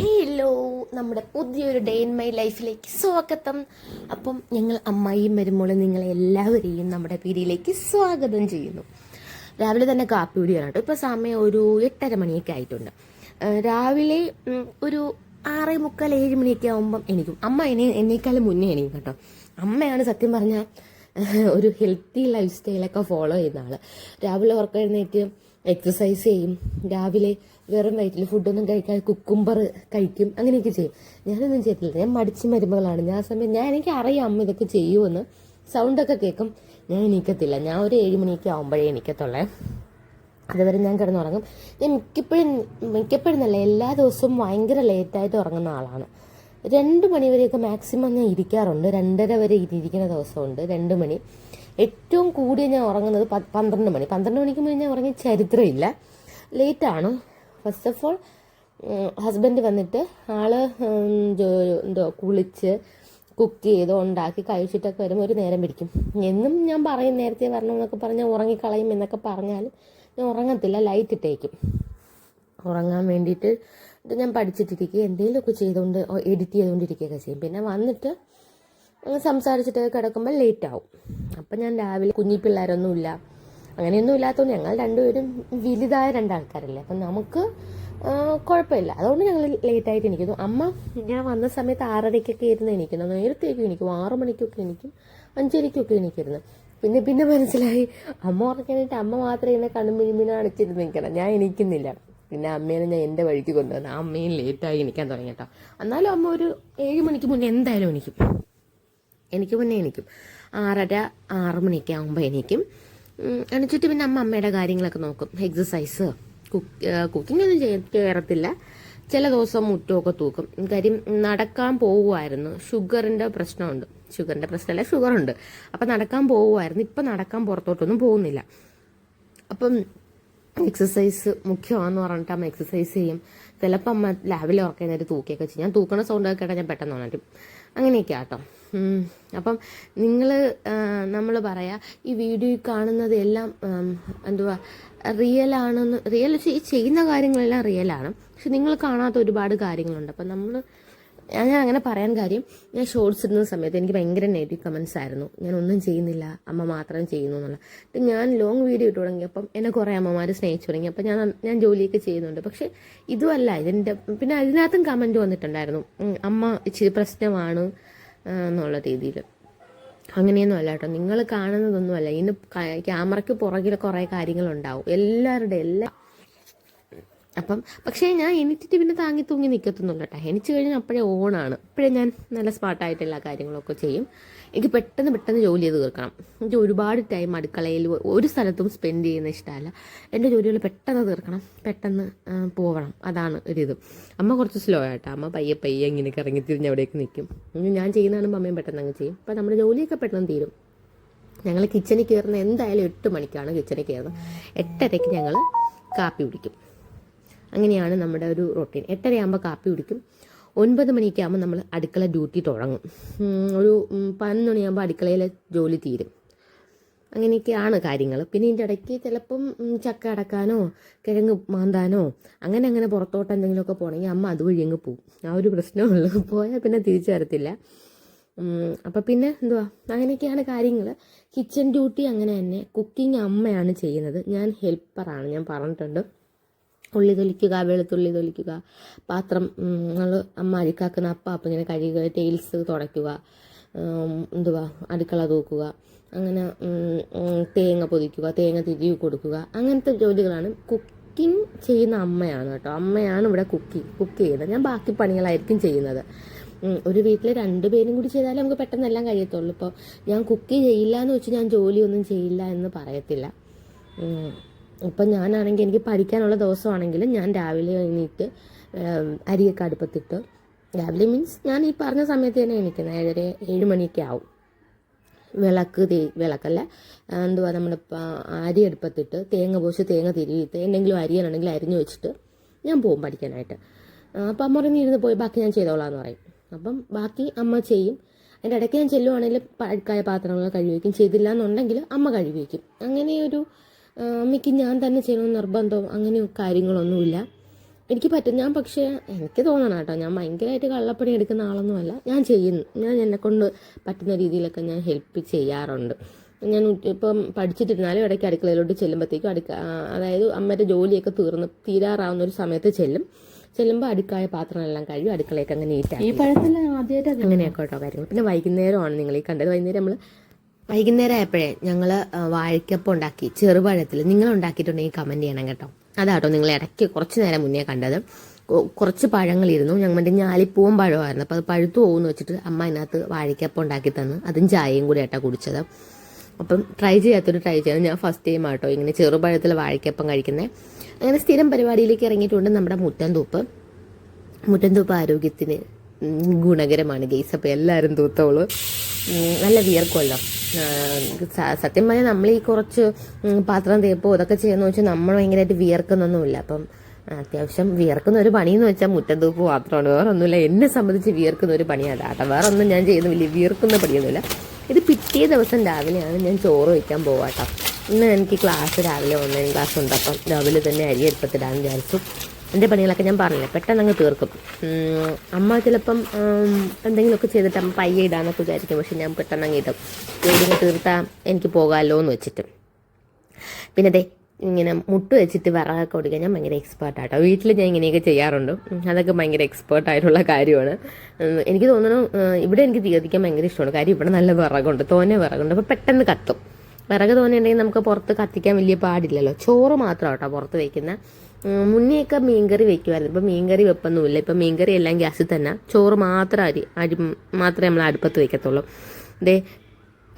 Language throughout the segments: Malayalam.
ഹലോ നമ്മുടെ പുതിയൊരു ഡേ ഇൻ മൈ ലൈഫിലേക്ക് സ്വാഗതം. അപ്പം ഞങ്ങൾ അമ്മായിയും വരുമ്പോഴും നിങ്ങളെ എല്ലാവരെയും നമ്മുടെ പീടിയിലേക്ക് സ്വാഗതം ചെയ്യുന്നു. രാവിലെ തന്നെ കാപ്പി കുടിയാണ് കേട്ടോ ഇപ്പോൾ സമയം ഒരു എട്ടര മണിയൊക്കെ ആയിട്ടുണ്ട്. രാവിലെ ഒരു ആറ് മുക്കാൽ ഏഴ് മണിയൊക്കെ ആകുമ്പം എണീക്കും. അമ്മ എന്നെ എന്നേക്കാളും മുന്നേ എണീക്കും കേട്ടോ. അമ്മയാണ് സത്യം പറഞ്ഞാൽ ഒരു ഹെൽത്തി ലൈഫ് സ്റ്റൈലൊക്കെ ഫോളോ ചെയ്യുന്ന ആൾ രാവിലെ ഉറക്കം എഴുന്നേറ്റ് എക്സസൈസ് ചെയ്യും. രാവിലെ വെറും വയറ്റിൽ ഫുഡൊന്നും കഴിക്കാതെ കുക്കുംബർ കഴിക്കും. അങ്ങനെയൊക്കെ ചെയ്യും. ഞാനൊന്നും ചെയ്തില്ല ഞാൻ മടിച്ച് മരുമകളാണ്. ഞാൻ ആ സമയം ഞാൻ എനിക്ക് അറിയാം അമ്മ ഇതൊക്കെ ചെയ്യുമെന്ന് സൗണ്ടൊക്കെ കേൾക്കും. ഞാൻ എണീക്കത്തില്ല. ഞാൻ ഒരു ഏഴ് മണിയൊക്കെ ആകുമ്പോഴേ എണീക്കത്തുള്ളേ. അതുവരെ ഞാൻ കിടന്നുറങ്ങും. ഞാൻ മിക്കപ്പോഴും മിക്കപ്പോഴും നല്ല എല്ലാ ദിവസവും ഭയങ്കര ലേറ്റായിട്ട് ഉറങ്ങുന്ന ആളാണ്. രണ്ട് മണി വരെയൊക്കെ മാക്സിമം ഞാൻ ഇരിക്കാറുണ്ട്. രണ്ടര വരെ ഇരിക്കുന്ന ദിവസമുണ്ട്. രണ്ട് മണി. ഏറ്റവും കൂടിയ ഞാൻ ഉറങ്ങുന്നത് പന്ത്രണ്ട് മണി. പന്ത്രണ്ട് മണിക്ക് മുന്നേ ഞാൻ ഉറങ്ങിയ ചരിത്രമില്ല. ലേറ്റാണ് ഫസ്റ്റ് ഓഫ് ഓൾ ഹസ്ബൻഡ് വന്നിട്ട് ആൾ എന്തോ കുളിച്ച് കുക്ക് ചെയ്ത് ഉണ്ടാക്കി കഴിച്ചിട്ടൊക്കെ വരുമ്പോൾ ഒരു നേരം പിടിക്കും. എന്നും ഞാൻ പറയും നേരത്തെ വരണം എന്നൊക്കെ പറഞ്ഞാൽ ഉറങ്ങിക്കളയും എന്നൊക്കെ പറഞ്ഞാലും ഞാൻ ഉറങ്ങത്തില്ല ലൈറ്റ് ഇട്ടേക്കും. ഉറങ്ങാൻ വേണ്ടിയിട്ട് ഇത് ഞാൻ പഠിച്ചിട്ടിരിക്കുക എന്തെങ്കിലുമൊക്കെ ചെയ്തുകൊണ്ട് എഡിറ്റ് ചെയ്തുകൊണ്ടിരിക്കുകയൊക്കെ ചെയ്യും. പിന്നെ വന്നിട്ട് സംസാരിച്ചിട്ട് കിടക്കുമ്പോൾ ലേറ്റ് ആവും. അപ്പം ഞാൻ രാവിലെ കുഞ്ഞി പിള്ളേരൊന്നുമില്ല. അങ്ങനെയൊന്നും ഇല്ലാത്തതുകൊണ്ട് ഞങ്ങൾ രണ്ടുപേരും വലുതായ രണ്ടാൾക്കാരല്ലേ. അപ്പം നമുക്ക് കുഴപ്പമില്ല. അതുകൊണ്ട് ഞങ്ങൾ ലേറ്റായിട്ട് എനിക്ക് അമ്മ ഞാൻ വന്ന സമയത്ത് ആറരയ്ക്കൊക്കെ ഇരുന്ന് എനിക്കുന്നു നേരത്തേക്ക് എനിക്കും ആറു മണിക്കൊക്കെ എനിക്കും അഞ്ചരയ്ക്കൊക്കെ എനിക്കിരുന്നു പിന്നെ പിന്നെ മനസ്സിലായി. അമ്മ ഉറക്കാനായിട്ട് അമ്മ മാത്രമേ എന്നെ കണ്ണും മിഴിമിനെ അടച്ചിരുന്ന് നിൽക്കണം. ഞാൻ എനിക്കുന്നില്ല പിന്നെ അമ്മേനെ ഞാൻ എന്റെ വഴിക്ക് കൊണ്ടുവന്നു ആ അമ്മയും ലേറ്റായി എനിക്കാൻ തുടങ്ങി കേട്ടോ. എന്നാലും അമ്മ ഒരു ഏഴ് മണിക്ക് മുന്നേ എന്തായാലും എനിക്കും എനിക്ക് മുന്നേ എനിക്കും ആറര ആറ് മണിയൊക്കെ ആകുമ്പോൾ എണീക്കും. ഉം, എണീച്ചിട്ട് പിന്നെ അമ്മ അമ്മയുടെ കാര്യങ്ങളൊക്കെ നോക്കും. എക്സസൈസ് കുക്ക് കുക്കിംഗ് ഒന്നും ചെയ്യാൻ കയറത്തില്ല ചില ദിവസം മുറ്റമൊക്കെ തൂക്കും. കാര്യം നടക്കാൻ പോവുമായിരുന്നു. ഷുഗറിന്റെ പ്രശ്നമുണ്ട്. ഷുഗറിന്റെ പ്രശ്നമല്ല ഷുഗറുണ്ട് അപ്പം നടക്കാൻ പോവുമായിരുന്നു. ഇപ്പം നടക്കാൻ പുറത്തോട്ടൊന്നും പോകുന്നില്ല. അപ്പം എക്സസൈസ് മുഖ്യമാണെന്ന് പറഞ്ഞിട്ട് അമ്മ എക്സസൈസ് ചെയ്യും. ചിലപ്പോൾ അമ്മ രാവിലെ ഉറക്കുന്നേരം തൂക്കിയൊക്കെ ചെയ്യും. ഞാൻ തൂക്കണ സൗണ്ട് കേട്ടാൽ ഞാൻ പെട്ടെന്ന് ഉണരും. അങ്ങനെയൊക്കെ ആട്ടോ. അപ്പം നിങ്ങൾ നമ്മൾ പറയാം ഈ വീഡിയോയിൽ കാണുന്നത് എല്ലാം ഉം, എന്തുവാ റിയൽ ആണെന്ന് റിയൽ ഈ ചെയ്യുന്ന കാര്യങ്ങളെല്ലാം റിയലാണ് പക്ഷെ നിങ്ങൾ കാണാത്ത ഒരുപാട് കാര്യങ്ങളുണ്ട്. അപ്പം നമ്മൾ ഞാൻ അങ്ങനെ പറയാൻ കാര്യം ഞാൻ ഷോർട്സ് ഇടുന്ന സമയത്ത് എനിക്ക് ഭയങ്കര നെഗറ്റീവ് കമൻസ് ആയിരുന്നു. ഞാൻ ഒന്നും ചെയ്യുന്നില്ല. അമ്മ മാത്രം ചെയ്യുന്നു എന്നുള്ള എന്നിട്ട് ഞാൻ ലോങ് വീഡിയോ ഇട്ട് തുടങ്ങിയപ്പം എന്നെ കുറേ അമ്മമാർ സ്നേഹിച്ചു തുടങ്ങി. അപ്പം ഞാൻ ഞാൻ ജോലിയൊക്കെ ചെയ്യുന്നുണ്ട്. പക്ഷേ ഇതുമല്ല. ഇതിന്റെ പിന്നെ അതിനകത്തും കമന്റ് വന്നിട്ടുണ്ടായിരുന്നു. അമ്മ ഇച്ചിരി പ്രശ്നമാണ് എന്നുള്ള രീതിയിൽ അങ്ങനെയൊന്നും അല്ല കേട്ടോ. നിങ്ങൾ കാണുന്നതൊന്നുമല്ല ഇതിന് ക്യാമറയ്ക്ക് പുറകിൽ കുറേ കാര്യങ്ങളുണ്ടാവും. എല്ലാവരുടെ എല്ലാ അപ്പം പക്ഷേ ഞാൻ എണീറ്റിട്ട് പിന്നെ താങ്ങി തൂങ്ങി നിൽക്കത്തൊന്നുമില്ല കേട്ടോ. എനിച്ച് കഴിഞ്ഞാൽ അപ്പോഴേ ഓണാണ്. അപ്പോഴേ ഞാൻ നല്ല സ്മാർട്ടായിട്ട് എല്ലാ കാര്യങ്ങളൊക്കെ ചെയ്യും. എനിക്ക് പെട്ടെന്ന് പെട്ടെന്ന് ജോലി ചെയ്ത് തീർക്കണം. എനിക്ക് ഒരുപാട് ടൈം അടുക്കളയിൽ ഒരു സ്ഥലത്തും സ്പെൻഡ് ചെയ്യുന്ന ഇഷ്ടമല്ല. എന്റെ ജോലികൾ പെട്ടെന്ന് തീർക്കണം. പെട്ടെന്ന് പോകണം അതാണ് ഒരിത് അമ്മ കുറച്ച് സ്ലോ ആയിട്ടാ അമ്മ പയ്യെ പയ്യെ ഇങ്ങനെ ഇറങ്ങി തിരിഞ്ഞ് അവിടേക്ക് നിൽക്കും ഞാൻ ചെയ്യുന്നതാണെങ്കിൽ അമ്മയും പെട്ടെന്ന് അങ്ങ് ചെയ്യും. അപ്പോൾ നമ്മുടെ ജോലിയൊക്കെ പെട്ടെന്ന് തീരും. ഞങ്ങൾ കിച്ചണിൽ കയറുന്ന എന്തായാലും എട്ട് മണിക്കാണ് കിച്ചണിൽ കയറുന്നത് എട്ടരയ്ക്ക് ഞങ്ങൾ കാപ്പി കുടിക്കും. അങ്ങനെയാണ് നമ്മുടെ ഒരു റൊട്ടീൻ എട്ടരയാകുമ്പോൾ കാപ്പി കുടിക്കും. ഒൻപത് മണിയൊക്കെ ആകുമ്പോൾ നമ്മൾ അടുക്കള ഡ്യൂട്ടി തുടങ്ങും. ഒരു പതിനൊന്ന് മണിയാകുമ്പോൾ അടുക്കളയിലെ ജോലി തീരും. അങ്ങനെയൊക്കെയാണ് കാര്യങ്ങൾ പിന്നെ ഇതിന്റെ ഇടയ്ക്ക് ചിലപ്പം ചക്ക അടക്കാനോ കിഴങ്ങ് മാന്താനോ അങ്ങനെ അങ്ങനെ പുറത്തോട്ട് എന്തെങ്കിലുമൊക്കെ പോകണമെങ്കിൽ അമ്മ അതുവഴി അങ്ങ് പോകും ആ ഒരു പ്രശ്നമുള്ളൂ. പോയാൽ പിന്നെ തിരിച്ചു വരത്തില്ല. അപ്പം പിന്നെ എന്തുവാ? അങ്ങനെയൊക്കെയാണ് കാര്യങ്ങൾ കിച്ചൺ ഡ്യൂട്ടി അങ്ങനെ തന്നെ. കുക്കിംഗ് അമ്മയാണ് ചെയ്യുന്നത്. ഞാൻ ഹെൽപ്പറാണ് ഞാൻ പറഞ്ഞിട്ടുണ്ട്. ഉള്ളി തൊലിക്കുക വെളുത്തുള്ളി തൊലിക്കുക പാത്രം നമ്മൾ അമ്മ അരിക്കാക്കുന്ന അപ്പം അപ്പം ഇങ്ങനെ കഴുകുക ടൈൽസ് തുടയ്ക്കുക എന്തുവാ അടുക്കള തൂക്കുക അങ്ങനെ തേങ്ങ പൊതിക്കുക തേങ്ങ തിരികെ കൊടുക്കുക അങ്ങനത്തെ ജോലികളാണ് കുക്കിംഗ് ചെയ്യുന്ന അമ്മയാണ് കേട്ടോ. അമ്മയാണ് ഇവിടെ കുക്കിംഗ് കുക്ക് ചെയ്യുന്നത്. ഞാൻ ബാക്കി പണികളായിരിക്കും ചെയ്യുന്നത്. ഒരു വീട്ടിലെ വീട്ടിൽ രണ്ടുപേരും കൂടി ചെയ്താലേ നമുക്ക് പെട്ടെന്ന് എല്ലാം കഴിയത്തുള്ളൂ. ഇപ്പോൾ ഞാൻ കുക്ക് ചെയ്യില്ല എന്ന് വെച്ച് ഞാൻ ജോലിയൊന്നും ചെയ്യില്ല എന്ന് പറയത്തില്ല. ഇപ്പം ഞാനാണെങ്കിൽ എനിക്ക് പഠിക്കാനുള്ള ദിവസമാണെങ്കിലും ഞാൻ രാവിലെ എണീറ്റ് അരിയൊക്കെ അടുപ്പത്തിട്ട് രാവിലെ മീൻസ് ഞാൻ ഈ പറഞ്ഞ സമയത്ത് തന്നെ എണീക്കുന്നത് ഏഴര ഏഴ് മണിയൊക്കെ ആവും. വിളക്ക് തേ വിളക്കല്ല എന്തുവാ നമ്മുടെ പ- അരി എടുപ്പത്തിട്ട് തേങ്ങ പോച്ച് തേങ്ങ തിരിയിട്ട് എന്തെങ്കിലും അരിയാണെങ്കിൽ അരിഞ്ഞു വെച്ചിട്ട് ഞാൻ പോകും പഠിക്കാനായിട്ട്. അപ്പം അമ്മ പറയുന്നത് ഇരുന്ന് പോയി ബാക്കി ഞാൻ ചെയ്തോളാം എന്ന് പറയും. അപ്പം ബാക്കി അമ്മ ചെയ്യും. അതിന്റെ ഇടയ്ക്ക് ഞാൻ ചെല്ലുവാണെങ്കിൽ പഴക്കായ പാത്രങ്ങൾ കഴുകി ചെയ്തില്ല എന്നുണ്ടെങ്കിൽ അമ്മ കഴുകി അങ്ങനെ ഒരു അമ്മയ്ക്ക് ഞാൻ തന്നെ ചെയ്യണമെന്ന് നിർബന്ധം അങ്ങനെ കാര്യങ്ങളൊന്നുമില്ല. എനിക്ക് പറ്റും. ഞാൻ പക്ഷേ എനിക്ക് തോന്നണം കേട്ടോ. ഞാൻ ഭയങ്കരമായിട്ട് കള്ളപ്പണി എടുക്കുന്ന ആളൊന്നുമല്ല. ഞാൻ ചെയ്യുന്നു. ഞാൻ എന്നെക്കൊണ്ട് പറ്റുന്ന രീതിയിലൊക്കെ ഞാൻ ഹെൽപ്പ് ചെയ്യാറുണ്ട്. ഞാൻ ഇപ്പം പഠിച്ചിട്ടിരുന്നാലും ഇടയ്ക്ക് അടുക്കളയിലോട്ട് ചെല്ലുമ്പോഴത്തേക്കും അടുക്ക അതായത് അമ്മയുടെ ജോലിയൊക്കെ തീർന്ന് തീരാറാവുന്ന ഒരു സമയത്ത് ചെല്ലും. ചെല്ലുമ്പോൾ അടുക്കായ പാത്രങ്ങളെല്ലാം കഴിയും അടുക്കളയൊക്കെ അങ്ങനെ ഈ പഴത്തിൽ ആദ്യമായിട്ട് അങ്ങനെയൊക്കെ കേട്ടോ കാര്യങ്ങൾ പിന്നെ വൈകുന്നേരമാണ് നിങ്ങൾ ഈ കണ്ടത്. വൈകുന്നേരം നമ്മൾ വൈകുന്നേരം ആയപ്പോഴേ ഞങ്ങൾ വാഴക്കപ്പം ഉണ്ടാക്കി ചെറുപഴത്തിൽ നിങ്ങൾ ഉണ്ടാക്കിയിട്ടുണ്ടെങ്കിൽ കമന്റ് ചെയ്യണം കേട്ടോ. അതാട്ടോ നിങ്ങൾ ഇടയ്ക്ക് കുറച്ച് നേരം മുന്നേ കണ്ടത്. കുറച്ച് പഴങ്ങളിരുന്നു. ഞങ്ങളുടെ ഞാലിപ്പൂവും പഴമായിരുന്നു. അപ്പോൾ അത് പഴുത്തു പോകുമെന്ന് വെച്ചിട്ട് അമ്മ അതിനകത്ത് വാഴയ്ക്കപ്പം ഉണ്ടാക്കി തന്നു. അതും ചായയും കൂടി ആയിട്ടാണ് കുടിച്ചത്. അപ്പം ട്രൈ ചെയ്യാത്തൊരു ട്രൈ ചെയ്യാൻ ഞാൻ ഫസ്റ്റ് ടൈം ആട്ടോ ഇങ്ങനെ ചെറുപഴത്തിൽ വാഴയ്ക്കപ്പം കഴിക്കുന്നത് അങ്ങനെ സ്ഥിരം പരിപാടിയിലേക്ക് ഇറങ്ങിയിട്ടുണ്ട് നമ്മുടെ മുറ്റം തൂപ്പ്. മുറ്റം തൂപ്പ് ആരോഗ്യത്തിന് ഗുണകരമാണ് ഗെയ്സ് അപ്പോൾ എല്ലാവരും തൂത്തോളൂ. നല്ല വിയർക്കുമല്ലോ സത്യം പറഞ്ഞാൽ നമ്മൾ ഈ കുറച്ച് പാത്രം തേപ്പോ ഇതൊക്കെ ചെയ്യുന്ന വെച്ചാൽ നമ്മൾ ഭയങ്കരമായിട്ട് വിയർക്കുന്നൊന്നുമില്ല. അപ്പം അത്യാവശ്യം വിയർക്കുന്ന ഒരു പണിയെന്ന് വെച്ചാൽ മുറ്റം തൂപ്പ് മാത്രമാണ്. വേറെ ഒന്നുമില്ല എന്നെ സംബന്ധിച്ച് വിയർക്കുന്ന ഒരു പണിയാണ് കേട്ടോ. വേറെ ഒന്നും ഞാൻ ചെയ്യുന്ന വലിയ വിയർക്കുന്ന പണിയൊന്നുമില്ല. ഇത് പിറ്റേ ദിവസം രാവിലെയാണ് ഞാൻ ചോറ് വയ്ക്കാൻ പോവാട്ടോ ഇന്ന് എനിക്ക് ക്ലാസ് രാവിലെ ഓൺലൈൻ ക്ലാസ് ഉണ്ട് അപ്പം രാവിലെ തന്നെ അരി എടുപ്പത്തിടാൻ വിചാരിച്ചു. എന്റെ പണികളൊക്കെ ഞാൻ പറഞ്ഞില്ല? പെട്ടെന്ന് അങ്ങ് തീർക്കും അമ്മ ചിലപ്പം എന്തെങ്കിലുമൊക്കെ ചെയ്തിട്ട് അമ്മ പയ്യെ ഇടാന്നൊക്കെ വിചാരിക്കും. പക്ഷെ ഞാൻ പെട്ടെന്ന് അങ്ങ് ഇടും ജോലി തീർത്താൽ എനിക്ക് പോകാമല്ലോ എന്ന് വെച്ചിട്ട്. പിന്നെ അതെ ഇങ്ങനെ മുട്ട് വെച്ചിട്ട് വിറകൊക്കെ കൊടുക്കാൻ ഞാൻ ഭയങ്കര എക്സ്പേർട്ട് ആട്ടോ. വീട്ടിൽ ഞാൻ ഇങ്ങനെയൊക്കെ ചെയ്യാറുണ്ട്. അതൊക്കെ ഭയങ്കര എക്സ്പേർട്ട് ആയിട്ടുള്ള കാര്യമാണ്. എനിക്ക് തോന്നുന്നു ഇവിടെ എനിക്ക് തീർത്തിക്കാൻ ഭയങ്കര ഇഷ്ടമാണ്. കാര്യം ഇവിടെ നല്ല വിറകുണ്ട്. തോനെ വിറകുണ്ട്. അപ്പോൾ പെട്ടെന്ന് കത്തും. വിറക് തോനെ ഉണ്ടെങ്കിൽ നമുക്ക് പുറത്ത് കത്തിക്കാൻ വലിയ പാടില്ലല്ലോ. ചോറ് മാത്രം കേട്ടോ പുറത്ത് വയ്ക്കുന്ന. മുന്നെയൊക്കെ മീൻകറി വെക്കുമായിരുന്നു ഇപ്പം മീൻകറി വെപ്പൊന്നുമില്ല. ഇപ്പം മീൻകറി എല്ലാം ഗ്യാസിൽ തന്നെ. ചോറ് മാത്രം അരി അരി മാത്രമേ നമ്മൾ അടുപ്പത്ത് വയ്ക്കത്തുള്ളൂ ദേ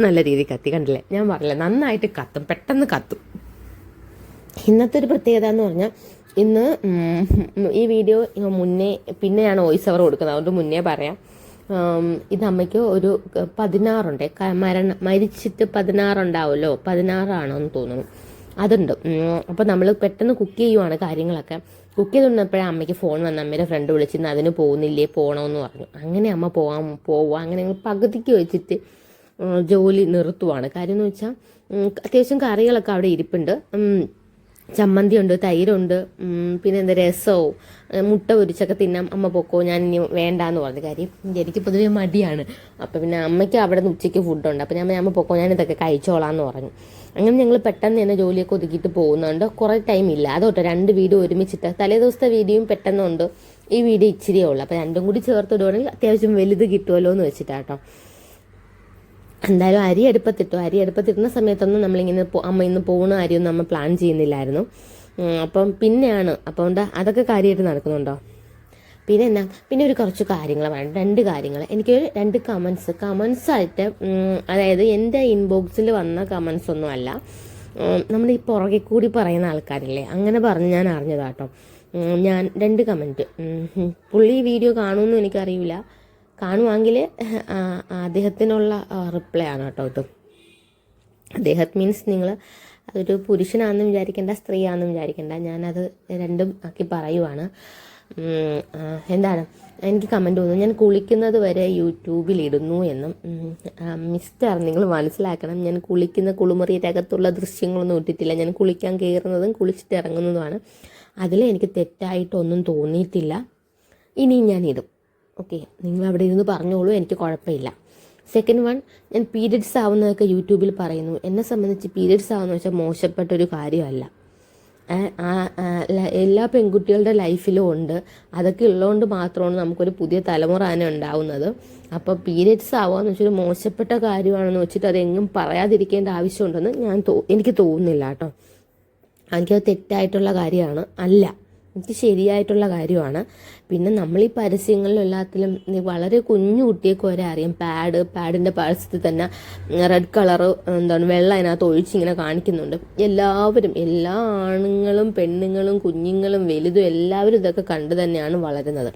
നല്ല രീതിയിൽ കത്തി. കണ്ടില്ലേ? ഞാൻ പറഞ്ഞില്ല നന്നായിട്ട് കത്തും. പെട്ടെന്ന് കത്തും. ഇന്നത്തെ ഒരു പ്രത്യേകത എന്ന് പറഞ്ഞാൽ ഇന്ന് ഈ വീഡിയോ മുന്നേ പിന്നെയാണ് വോയിസ് അവർ കൊടുക്കുന്നത്. അതുകൊണ്ട് മുന്നേ പറയാം. ഇത് അമ്മയ്ക്ക് ഒരു പതിനാറുണ്ട്. മരണ മരിച്ചിട്ട് പതിനാറുണ്ടാവുമല്ലോ? പതിനാറാണോ എന്ന് തോന്നുന്നു. അതുണ്ട്. അപ്പോൾ നമ്മൾ പെട്ടെന്ന് കുക്ക് ചെയ്യുവാണ് കാര്യങ്ങളൊക്കെ. കുക്ക് ചെയ്തുകൊണ്ടപ്പോഴേ അമ്മയ്ക്ക് ഫോൺ വന്ന് അമ്മയുടെ ഫ്രണ്ട് വിളിച്ചിരുന്നു അതിന് പോകുന്നില്ലേ? പോകണമെന്ന് പറഞ്ഞു. അങ്ങനെ അമ്മ പോകാൻ പോവുക അങ്ങനെ ഞങ്ങൾ പകുതിക്ക് വെച്ചിട്ട് ജോലി നിർത്തുവാണ്. കാര്യം എന്ന് വെച്ചാൽ അത്യാവശ്യം കറികളൊക്കെ അവിടെ ഇരിപ്പുണ്ട്. ചമ്മന്തിയുണ്ട് തൈരുണ്ട് പിന്നെ എന്താ രസവും മുട്ട പൊരിച്ചൊക്കെ തിന്നാം. അമ്മ പൊക്കോ ഞാൻ ഇനി വേണ്ടാന്ന് പറഞ്ഞ. കാര്യം എനിക്ക് പൊതുവേ മടിയാണ്. അപ്പം പിന്നെ അമ്മയ്ക്ക് അവിടെ നിന്ന് ഉച്ചയ്ക്ക് ഫുഡുണ്ട് അപ്പം ഞാൻ അമ്മ പൊക്കോ ഞാൻ ഇതൊക്കെ കഴിച്ചോളാന്ന് പറഞ്ഞു. അങ്ങനെ ഞങ്ങൾ പെട്ടെന്ന് തന്നെ ജോലിയൊക്കെ ഒതുക്കിയിട്ട് പോകുന്നുണ്ട്. കുറേ ടൈം ഇല്ല. അതോട്ടെ രണ്ട് വീഡിയോ ഒരുമിച്ചിട്ട്. തലേ ദിവസത്തെ വീഡിയോയും പെട്ടെന്നുണ്ട്. ഈ വീഡിയോ ഇച്ചിരിയേ ഉള്ളൂ. അപ്പം രണ്ടും കൂടി ചേർത്തിടുവാണെങ്കിൽ അത്യാവശ്യം വലുത് കിട്ടുമല്ലോ എന്ന് വെച്ചിട്ടാട്ടോ. എന്തായാലും അരി അടുപ്പത്തിട്ടു. അരി അടുപ്പത്തിട്ടുന്ന സമയത്തൊന്നും നമ്മളിങ്ങനെ അമ്മ ഇന്ന് പോകുന്ന കാര്യമൊന്നും നമ്മൾ പ്ലാൻ ചെയ്യുന്നില്ലായിരുന്നു. അപ്പം പിന്നെയാണ്. അപ്പം അതൊക്കെ കാര്യമായിട്ട് നടക്കുന്നുണ്ടോ? പിന്നെ എന്നാ പിന്നെ ഒരു കുറച്ച് കാര്യങ്ങൾ വേണം. രണ്ട് കാര്യങ്ങൾ എനിക്ക് രണ്ട് കമൻസ് കമൻസ് ആയിട്ട് അതായത് എന്റെ ഇൻബോക്സിൽ വന്ന കമൻസ് ഒന്നും അല്ല. നമ്മൾ ഈ പുറകെ കൂടി പറയുന്ന ആൾക്കാരില്ലേ അങ്ങനെ പറഞ്ഞ് ഞാൻ അറിഞ്ഞതാട്ടോ. ഞാൻ രണ്ട് കമന്റ് പുള്ളി വീഡിയോ കാണുമെന്ന് എനിക്കറിയില്ല. കാണുവാങ്കിൽ അദ്ദേഹത്തിനുള്ള റിപ്ലൈ ആണ് കേട്ടോ ഇത്. അദ്ദേഹം മീൻസ് നിങ്ങൾ അതൊരു പുരുഷനാണെന്ന് വിചാരിക്കേണ്ട സ്ത്രീയാണെന്ന് വിചാരിക്കേണ്ട. ഞാനത് രണ്ടും ആക്കി പറയുവാണ്. എന്താണ്? എനിക്ക് കമന്റ് തോന്നുന്നു ഞാൻ കുളിക്കുന്നത് വരെ യൂട്യൂബിലിടുന്നു എന്നും. മിസ്റ്റർ നിങ്ങൾ മനസ്സിലാക്കണം. ഞാൻ കുളിക്കുന്ന കുളിമുറിയുടെ അകത്തുള്ള ദൃശ്യങ്ങളൊന്നും ഇട്ടിട്ടില്ല. ഞാൻ കുളിക്കാൻ കയറുന്നതും കുളിച്ചിട്ട് ഇറങ്ങുന്നതുമാണ്. അതിൽ എനിക്ക് തെറ്റായിട്ടൊന്നും തോന്നിയിട്ടില്ല. ഇനിയും ഞാൻ ഇടും. ഓക്കെ. നിങ്ങൾ അവിടെ ഇരുന്ന് പറഞ്ഞോളൂ. എനിക്ക് കുഴപ്പമില്ല. സെക്കൻഡ് വൺ ഞാൻ പീരിയഡ്സ് ആവുന്നതൊക്കെ യൂട്യൂബിൽ പറയുന്നു. എന്നെ സംബന്ധിച്ച് പീരിയഡ്സ് ആവുന്ന വെച്ചാൽ മോശപ്പെട്ട ഒരു കാര്യമല്ല. എല്ലാ പെൺകുട്ടികളുടെ ലൈഫിലും ഉണ്ട്. അതൊക്കെ ഉള്ളതുകൊണ്ട് മാത്രമാണ് നമുക്കൊരു പുതിയ തലമുറ തന്നെ ഉണ്ടാവുന്നത്. അപ്പോൾ പീരിയഡ്സ് ആവുകയെന്ന് വെച്ചൊരു മോശപ്പെട്ട കാര്യമാണെന്ന് വെച്ചിട്ട് അതെങ്ങും പറയാതിരിക്കേണ്ട ആവശ്യമുണ്ടെന്ന് ഞാൻ എനിക്ക് തോന്നുന്നില്ല കേട്ടോ. എനിക്കത് തെറ്റായിട്ടുള്ള കാര്യമാണ്. അല്ല. എനിക്ക് ശരിയായിട്ടുള്ള കാര്യമാണ്. പിന്നെ നമ്മൾ ഈ പരസ്യങ്ങളിലും എല്ലാത്തിലും വളരെ കുഞ്ഞു കുട്ടിയൊക്കെ വരെ അറിയാം. പാഡ് പാഡിന്റെ പരസ്യത്തിൽ തന്നെ റെഡ് കളർ എന്താണ് വെള്ളം അതിനകത്ത് ഒഴിച്ചിങ്ങനെ കാണിക്കുന്നുണ്ട്. എല്ലാവരും എല്ലാ ആണുങ്ങളും പെണ്ണുങ്ങളും കുഞ്ഞുങ്ങളും വലുതും എല്ലാവരും ഇതൊക്കെ കണ്ടു തന്നെയാണ് വളരുന്നത്.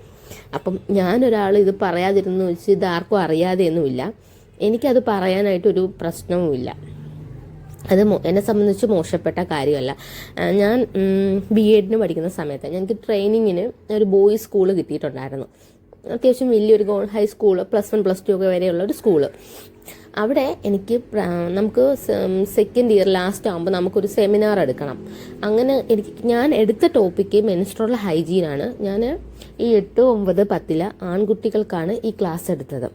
അപ്പം ഞാനൊരാൾ ഇത് പറയാതിരുന്നു വെച്ച് ഇത് ആർക്കും അറിയാതെയൊന്നുമില്ല. എനിക്കത് പറയാനായിട്ടൊരു പ്രശ്നവുമില്ല. അത് എന്നെ സംബന്ധിച്ച് മോശപ്പെട്ട കാര്യമല്ല. ഞാൻ ബി എഡിന് പഠിക്കുന്ന സമയത്ത് ഞങ്ങൾക്ക് ട്രെയിനിങ്ങിന് ഒരു ബോയ്സ് സ്കൂൾ കിട്ടിയിട്ടുണ്ടായിരുന്നു. അത്യാവശ്യം വലിയൊരു goal high school plus one plus two ഒക്കെ വരെയുള്ള ഒരു സ്കൂൾ. അവിടെ എനിക്ക് നമുക്ക് സെക്കൻഡ് ഇയർ ലാസ്റ്റ് ആകുമ്പോൾ നമുക്കൊരു സെമിനാർ എടുക്കണം. അങ്ങനെ എനിക്ക് ഞാൻ എടുത്ത ടോപ്പിക്ക് മെൻസ്ട്രോൾ ഹൈജീനാണ് ഞാൻ ഈ എട്ട് ഒമ്പത് പത്തിലെ ആൺകുട്ടികൾക്കാണ് ഈ ക്ലാസ് എടുത്തത്.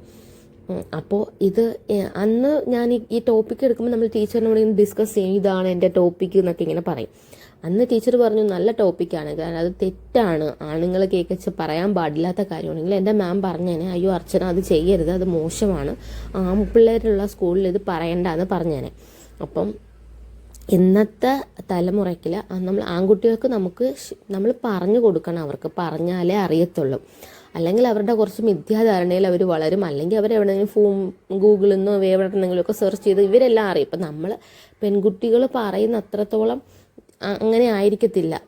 അപ്പോൾ ഇത് അന്ന് ഞാൻ ഈ- ടോപ്പിക് എടുക്കുമ്പോൾ നമ്മൾ ടീച്ചറിനോട് ഇങ്ങനെ ഡിസ്കസ് ചെയ്യും ഇതാണ് എന്റെ ടോപ്പിക്ക് എന്നൊക്കെ ഇങ്ങനെ പറയും. അന്ന് ടീച്ചർ പറഞ്ഞു നല്ല ടോപ്പിക്കാണ് കാരണം അത് തെറ്റാണ്. ആണുങ്ങൾ കേൾക്കച്ച് പറയാൻ പാടില്ലാത്ത കാര്യമാണെങ്കിൽ എന്റെ മാം പറഞ്ഞേനെ അയ്യോ അർച്ചന അത് ചെയ്യരുത്. അത് മോശമാണ്. ആൺപിള്ളേരുള്ള സ്കൂളിൽ ഇത് പറയണ്ട എന്ന് പറഞ്ഞേനെ. അപ്പം ഇന്നത്തെ തലമുറയ്ക്കിൽ നമ്മൾ ആൺകുട്ടികൾക്ക് നമുക്ക് നമ്മൾ പറഞ്ഞു കൊടുക്കണം അവർക്ക്. പറഞ്ഞാലേ അറിയത്തുള്ളൂ. അല്ലെങ്കിൽ അവരുടെ കുറച്ച് മിഥ്യാധാരണയിൽ അവർ വളരും. അല്ലെങ്കിൽ അവരെവിടെയെങ്കിലും ഫോൺ ഗൂഗിളിൽ നിന്നോ എവിടെന്നെങ്കിലുമൊക്കെ സെർച്ച് ചെയ്ത് ഇവരെല്ലാം അറിയും. ഇപ്പം നമ്മൾ പെൺകുട്ടികൾ പറയുന്ന അത്രത്തോളം അങ്ങനെ ആയിരിക്കത്തില്ല.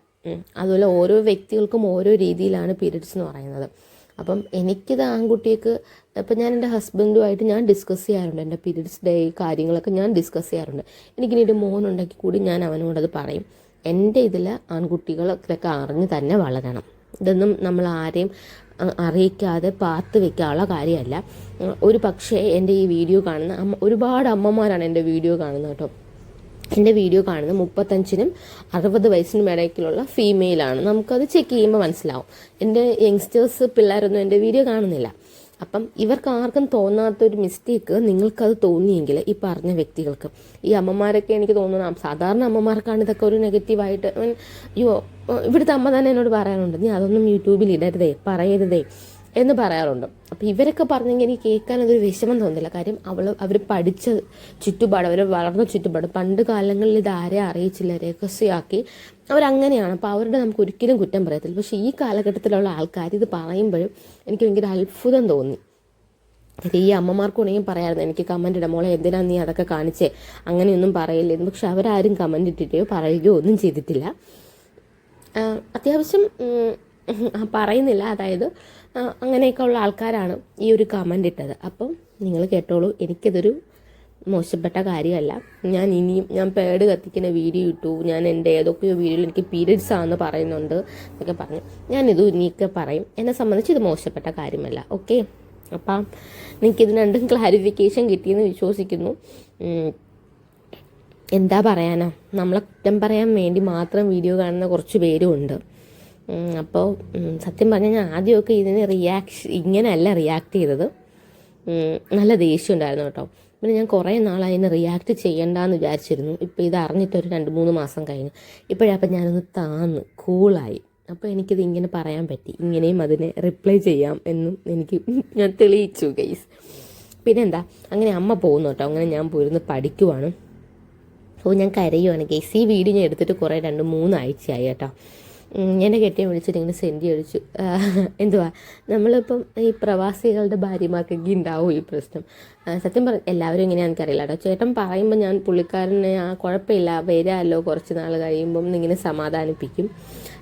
അതുപോലെ ഓരോ വ്യക്തികൾക്കും ഓരോ രീതിയിലാണ് പീരീഡ്സ് എന്ന് പറയുന്നത്. അപ്പം എനിക്കിത് ആൺകുട്ടിക്ക് ഇപ്പം ഞാൻ എന്റെ ഹസ്ബൻഡുമായിട്ട് ഞാൻ ഡിസ്കസ് ചെയ്യാറുണ്ട്. എന്റെ പീരീഡ്സ് ഡേ കാര്യങ്ങളൊക്കെ ഞാൻ ഡിസ്കസ് ചെയ്യാറുണ്ട്. എനിക്കിനി ഒരു മോനുണ്ടെങ്കിൽ കൂടി ഞാൻ അവനോടത് പറയും. എന്റെ ഇതിൽ ആൺകുട്ടികളൊക്കെ അറിഞ്ഞ് തന്നെ വളരണം. ഇതൊന്നും നമ്മൾ ആരെയും അറിയിക്കാതെ പാത്ത് വെക്കാനുള്ള കാര്യമല്ല. ഒരു പക്ഷേ എന്റെ ഈ വീഡിയോ കാണുന്ന അമ്മ ഒരുപാട് അമ്മമാരാണ് എന്റെ വീഡിയോ കാണുന്നത് കേട്ടോ. എന്റെ വീഡിയോ കാണുന്നത് മുപ്പത്തഞ്ചിനും അറുപത് വയസ്സിനും ഇടയ്ക്കുള്ള ഫീമെയിലാണ് നമുക്കത് ചെക്ക് ചെയ്യുമ്പോൾ മനസ്സിലാവും. എന്റെ യങ്സ്റ്റേഴ്സ് പിള്ളേരൊന്നും എന്റെ വീഡിയോ കാണുന്നില്ല. അപ്പം ഇവർക്ക് ആർക്കും തോന്നാത്തൊരു മിസ്റ്റേക്ക് നിങ്ങൾക്കത് തോന്നിയെങ്കിൽ ഈ പറഞ്ഞ വ്യക്തികൾക്ക്. ഈ അമ്മമാരൊക്കെ എനിക്ക് തോന്നുന്നു സാധാരണ അമ്മമാർക്കാണ് ഇതൊക്കെ ഒരു നെഗറ്റീവായിട്ട് അയ്യോ ഇവിടുത്തെ അമ്മ തന്നെ എന്നോട് പറയാനുണ്ട് നീ അതൊന്നും യൂട്യൂബിൽ ഇടരുതേ പറയരുതേ എന്ന് പറയാറുണ്ട്. അപ്പം ഇവരൊക്കെ പറഞ്ഞെങ്കിൽ എനിക്ക് കേൾക്കാൻ അതൊരു വിഷമം തോന്നില്ല. കാര്യം അവൾ അവർ പഠിച്ച ചുറ്റുപാട് അവർ വളർന്ന ചുറ്റുപാട് പണ്ട് കാലങ്ങളിൽ ഇത് ആരെ അറിയിച്ചില്ല രഹസ്യമാക്കി. അവരങ്ങനെയാണ്. അപ്പോൾ അവരുടെ നമുക്ക് ഒരിക്കലും കുറ്റം പറയത്തില്ല. പക്ഷേ ഈ കാലഘട്ടത്തിലുള്ള ആൾക്കാർ ഇത് പറയുമ്പോഴും എനിക്ക് ഭയങ്കര അത്ഭുതം തോന്നി. ഈ അമ്മമാർക്കുണ്ടെങ്കിൽ പറയാമായിരുന്നു എനിക്ക് കമന്റ് ഇടാം. മോളെ എന്തിനാ നീ അതൊക്കെ കാണിച്ചേ? അങ്ങനെയൊന്നും പറയില്ലെന്ന്. പക്ഷെ അവരാരും കമന്റ് ഇട്ടിട്ടോ പറയുകയോ ഒന്നും ചെയ്തിട്ടില്ല. അത്യാവശ്യം പറയുന്നില്ല. അതായത് അങ്ങനെയൊക്കെ ഉള്ള ആൾക്കാരാണ് ഈ ഒരു കമന്റ് ഇട്ടത്. അപ്പം നിങ്ങൾ കേട്ടോളൂ. എനിക്കതൊരു മോശപ്പെട്ട കാര്യമല്ല. ഞാൻ ഇനിയും ഞാൻ പേട് കത്തിക്കുന്ന വീഡിയോ ഇട്ടു. ഞാൻ എന്റെ ഏതൊക്കെയോ വീഡിയോയിൽ എനിക്ക് പീരീഡ്സ് ആണെന്ന് പറയുന്നുണ്ട് എന്നൊക്കെ പറഞ്ഞു. ഞാനിത് ഇനിയൊക്കെ പറയും. എന്നെ സംബന്ധിച്ച് ഇത് മോശപ്പെട്ട കാര്യമല്ല. ഓക്കെ അപ്പം ഇത് രണ്ടും ക്ലാരിഫിക്കേഷൻ കിട്ടിയെന്ന് വിശ്വസിക്കുന്നു. എന്താ പറയാനാ? നമ്മളെ കുറ്റം പറയാൻ വേണ്ടി മാത്രം വീഡിയോ കാണുന്ന കുറച്ച് പേരും ഉണ്ട്. അപ്പോൾ സത്യം പറഞ്ഞാൽ ഞാൻ ആദ്യമൊക്കെ ഇതിന് റിയാക്ഷൻ ഇങ്ങനെയല്ല റിയാക്ട് ചെയ്തത്. നല്ല ദേഷ്യം ഉണ്ടായിരുന്നു കേട്ടോ. പിന്നെ ഞാൻ കുറേ നാളായി അതിന് റിയാക്ട് ചെയ്യണ്ടെന്ന് വിചാരിച്ചിരുന്നു. ഇപ്പോൾ ഇത് അറിഞ്ഞിട്ടൊരു രണ്ട് മൂന്ന് മാസം കഴിഞ്ഞു. ഇപ്പോഴപ്പം ഞാനൊന്ന് താന്ന് കൂളായി അപ്പോൾ എനിക്കിത് ഇങ്ങനെ പറയാൻ പറ്റി. ഇങ്ങനെയും അതിനെ റിപ്ലൈ ചെയ്യാം എന്നും എനിക്ക് ഞാൻ തെളിയിച്ചു ഗൈസ് പിന്നെന്താ? അങ്ങനെ അമ്മ പോകുന്നു കേട്ടോ. അങ്ങനെ ഞാൻ പോയിരുന്ന് പഠിക്കുവാണ്. അപ്പോൾ ഞാൻ കരയുവാണ് ഗേസ് ഈ വീഡിയോ ഞാൻ എടുത്തിട്ട് കുറേ രണ്ട് മൂന്ന് ആഴ്ചയായി കേട്ടോ. എന്നെ കെട്ടിയ വിളിച്ചിട്ട് ഇങ്ങനെ സെൻഡ് അടിച്ചു എന്തുവാ? നമ്മളിപ്പം ഈ പ്രവാസികളുടെ ഭാര്യമാർക്കൊക്കെ ഉണ്ടാവും ഈ പ്രശ്നം. സത്യം പറഞ്ഞ എല്ലാവരും എങ്ങനെയാണെന്ന് എനിക്കറിയില്ല കേട്ടോ. ചേട്ടൻ പറയുമ്പോൾ ഞാൻ പുള്ളിക്കാരനെ ആ കുഴപ്പമില്ല വരാമല്ലോ കുറച്ച് നാൾ കഴിയുമ്പം ഇങ്ങനെ സമാധാനിപ്പിക്കും.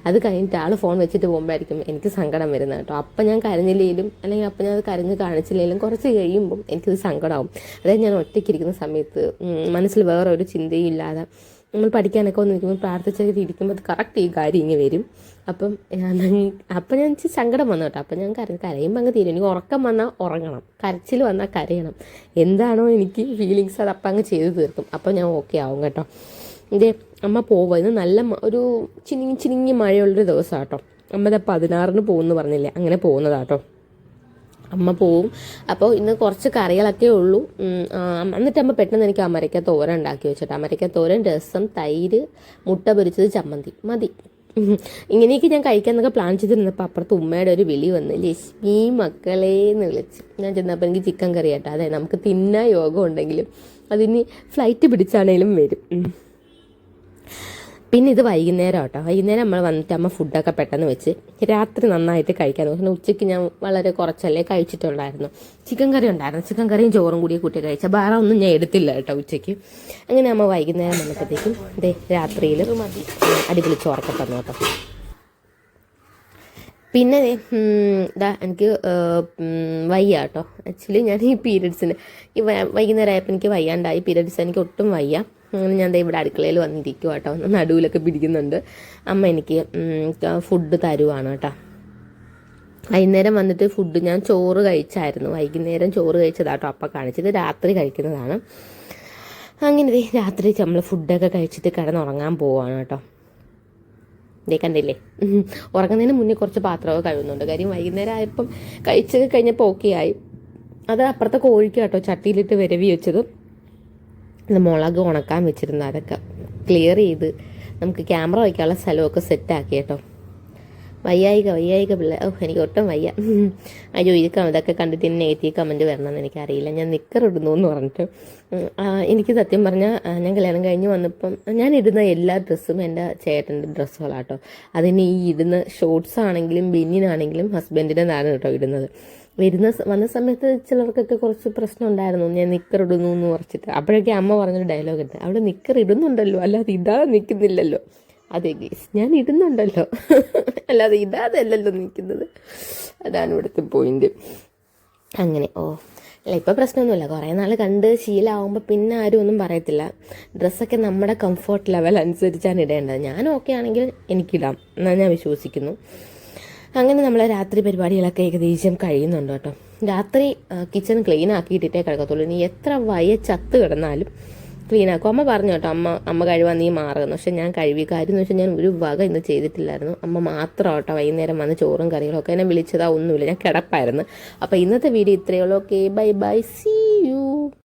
അത് കഴിഞ്ഞിട്ട് ആൾ ഫോൺ വെച്ചിട്ട് പോകുമ്പോഴായിരിക്കും എനിക്ക് സങ്കടം വരുന്നത് കേട്ടോ. അപ്പം ഞാൻ കരഞ്ഞില്ലെങ്കിലും അല്ലെങ്കിൽ അപ്പം ഞാൻ അത് കരഞ്ഞ് കാണിച്ചില്ലെങ്കിലും കുറച്ച് കഴിയുമ്പം എനിക്കത് സങ്കടമാവും അതായത് ഞാൻ ഒറ്റയ്ക്കിരിക്കുന്ന സമയത്ത് മനസ്സിൽ വേറെ ഒരു ചിന്തയും ഇല്ലാതെ നമ്മൾ പഠിക്കാനൊക്കെ വന്നിരിക്കുമ്പോൾ പ്രാർത്ഥിച്ചൊക്കെ ഇരിക്കുമ്പോൾ അത് കറക്റ്റ് ഈ കാര്യം ഇങ്ങനെ വരും. അപ്പം അപ്പം ഞാൻ ഇച്ചിരി സങ്കടം വന്നു കേട്ടോ. അപ്പം ഞാൻ കര കരയുമ്പോൾ അങ്ങ് തീരും. എനിക്ക് ഉറക്കം വന്നാൽ ഉറങ്ങണം. കരച്ചിൽ വന്നാൽ കരയണം. എന്താണോ എനിക്ക് ഫീലിങ്സ് അത് അപ്പം അങ്ങ് ചെയ്തു തീർക്കും. അപ്പം ഞാൻ ഓക്കെ ആവും കേട്ടോ. ഇതേ അമ്മ പോവുക നല്ല ഒരു ചിനിങ്ങി ചിനിങ്ങി മഴയുള്ളൊരു ദിവസമാണ് കേട്ടോ. അമ്മ പതിനാറിന് പോകുമെന്ന് പറഞ്ഞില്ലേ? അങ്ങനെ പോകുന്നതാട്ടോ അമ്മ പോവും. അപ്പോൾ ഇന്ന് കുറച്ച് കറികളൊക്കെ ഉള്ളൂ. എന്നിട്ട് അമ്മ പെട്ടെന്ന് എനിക്ക് അമരക്ക തോരൻ ഉണ്ടാക്കി വെച്ചിട്ട് അമരക്ക തോരൻ രസം തൈര് മുട്ട പൊരിച്ചത് ചമ്മന്തി. മതി. ഇങ്ങനെയൊക്കെ ഞാൻ കഴിക്കാന്നൊക്കെ പ്ലാൻ ചെയ്തിരുന്നപ്പോൾ അപ്പുറത്ത് ഉമ്മയുടെ ഒരു വിളി വന്ന് ലക്ഷ്മി മക്കളെ എന്ന് വിളിച്ച്. ഞാൻ ചെന്നപ്പോൾ എനിക്ക് ചിക്കൻ കറി കേട്ടോ അതെ നമുക്ക് തിന്നാൻ യോഗം ഉണ്ടെങ്കിലും അതിന് ഫ്ലൈറ്റ് പിടിച്ചാണേലും വരും. പിന്നെ ഇത് വൈകുന്നേരം കേട്ടോ വൈകുന്നേരം നമ്മൾ വന്നിട്ട് അമ്മ ഫുഡൊക്കെ പെട്ടെന്ന് വെച്ച് രാത്രി നന്നായിട്ട് കഴിക്കാൻ നോക്കുന്നു ഉച്ചയ്ക്ക് ഞാൻ വളരെ കുറച്ചല്ലേ കഴിച്ചിട്ടുണ്ടായിരുന്നു ചിക്കൻ കറി ഉണ്ടായിരുന്നു. ചിക്കൻ കറിയും ചോറും കൂടി കൂട്ടി കഴിച്ച. വേറെ ഒന്നും ഞാൻ എടുത്തില്ല കേട്ടോ ഉച്ചയ്ക്ക്. അങ്ങനെ അമ്മ വൈകുന്നേരം വന്നപ്പോഴത്തേക്കും ഇതേ രാത്രിയിൽ അടിപൊളി ചോറൊക്കെ തന്നു കേട്ടോ. പിന്നെ ഇതാ എനിക്ക് വയ്യ കേട്ടോ. ആക്ച്വലി ഞാൻ ഈ പീരീഡ്സിന് ഈ വൈകുന്നേരം ആയപ്പോൾ എനിക്ക് വയ്യാണ്ടായി. പീരീഡ്സ് എനിക്ക് ഒട്ടും വയ്യ. അങ്ങനെ ഞാൻ ഇവിടെ അടുക്കളയിൽ വന്നിരിക്കും കേട്ടോ നടുവിലൊക്കെ പിടിക്കുന്നുണ്ട്. അമ്മ എനിക്ക് ഫുഡ് തരുവാണ് കേട്ടോ വൈകുന്നേരം വന്നിട്ട് ഫുഡ് ഞാൻ ചോറ് കഴിച്ചായിരുന്നു. വൈകുന്നേരം ചോറ് കഴിച്ചതാട്ടോ അപ്പം കാണിച്ചത്. രാത്രി കഴിക്കുന്നതാണ്. അങ്ങനെ രാത്രി നമ്മൾ ഫുഡൊക്കെ കഴിച്ചിട്ട് കിടന്നുറങ്ങാൻ പോവാണ് കേട്ടോ ഇതേ കണ്ടില്ലേ? ഉറങ്ങുന്നതിന് മുന്നേ കുറച്ച് പാത്രമൊക്കെ കഴുകുന്നുണ്ട്. കാര്യം വൈകുന്നേരം ആയപ്പം കഴിച്ചൊക്കെ കഴിഞ്ഞപ്പോൾ ഓക്കെ ആയി അത് അപ്പുറത്തെ കോഴിക്ക് കേട്ടോ ചട്ടിയിലിട്ട് വിരവി വെച്ചത് ഇത് മുളക് ഉണക്കാൻ വെച്ചിരുന്നു. അതൊക്കെ ക്ലിയർ ചെയ്ത് നമുക്ക് ക്യാമറ വയ്ക്കാനുള്ള സ്ഥലമൊക്കെ സെറ്റാക്കി കേട്ടോ. വയ്യായിക വയ്യായിക പിള്ളേ ഓ എനിക്ക് ഒട്ടും വയ്യ. അയ്യോ ഇത് ഇതൊക്കെ കണ്ടിട്ട് ഇനി നെഗറ്റീവ് കമന്റ് വരണമെന്ന് എനിക്കറിയില്ല. ഞാൻ നിക്കർ എന്ന് പറഞ്ഞിട്ട്. എനിക്ക് സത്യം പറഞ്ഞാൽ ഞാൻ കല്യാണം കഴിഞ്ഞ് വന്നപ്പം ഞാൻ ഇടുന്ന എല്ലാ ഡ്രസ്സും എന്റെ ചേട്ടന്റെ ഡ്രസ്സുകളാട്ടോ അതിന് ഈ ഇടുന്ന ഷോർട്സ് ആണെങ്കിലും ബെന്നിനാണെങ്കിലും ഹസ്ബൻഡിന്റെ നാടാണ് കേട്ടോ ഇടുന്നത്. വരുന്ന വന്ന സമയത്ത് ചിലർക്കൊക്കെ കുറച്ച് പ്രശ്നം ഉണ്ടായിരുന്നു ഞാൻ നിക്കർ ഇടുന്നു എന്ന് കുറച്ചിട്ട് അപ്പോഴൊക്കെ അമ്മ പറഞ്ഞൊരു ഡയലോഗ് ഉണ്ട്. അവിടെ നിക്കർ ഇടുന്നുണ്ടല്ലോ. അല്ലാതെ ഇതാ നിൽക്കുന്നില്ലല്ലോ. അതെ ഗേസ് ഞാൻ ഇടുന്നുണ്ടല്ലോ. അല്ലാതെ ഇതാതല്ലല്ലോ നിൽക്കുന്നത്. അതാണ് ഇവിടുത്തെ പോയിന്റ് അങ്ങനെ ഓ. അല്ല ഇപ്പോൾ പ്രശ്നമൊന്നുമില്ല. കുറേ നാൾ കണ്ട് ശീലമാകുമ്പോൾ പിന്നെ ആരും ഒന്നും പറയത്തില്ല. ഡ്രസ്സൊക്കെ നമ്മുടെ കംഫർട്ട് ലെവൽ അനുസരിച്ചാണ് ഇടേണ്ടത്. ഞാൻ ഓക്കെ ആണെങ്കിൽ എനിക്കിടാം. എന്നാൽ ഞാൻ വിശ്വസിക്കുന്നു. അങ്ങനെ നമ്മളെ രാത്രി പരിപാടികളൊക്കെ ഏകദേശം കഴിയുന്നുണ്ട് കേട്ടോ. രാത്രി കിച്ചൺ ക്ലീൻ ആക്കിയിട്ടിട്ടേ കിടക്കത്തുള്ളൂ. ഇനി എത്ര വയ ചത്ത് കിടന്നാലും ക്ലീൻ ആക്കും. അമ്മ പറഞ്ഞു കേട്ടോ അമ്മ അമ്മ കഴിവാൻ നീ മാറുന്നു. പക്ഷെ ഞാൻ കഴിവി കാര്യം എന്ന് വെച്ചാൽ ഞാൻ ഒരു വക ഇന്ന് ചെയ്തിട്ടില്ലായിരുന്നു. അമ്മ മാത്രം കേട്ടോ വൈകുന്നേരം വന്ന് ചോറും കറികളും ഒക്കെ എന്നെ വിളിച്ചതാ ഒന്നുമില്ല. ഞാൻ കിടപ്പായിരുന്നു. അപ്പോൾ ഇന്നത്തെ വീഡിയോ ഇത്രയേ ഉള്ളൂ. Okay bye bye see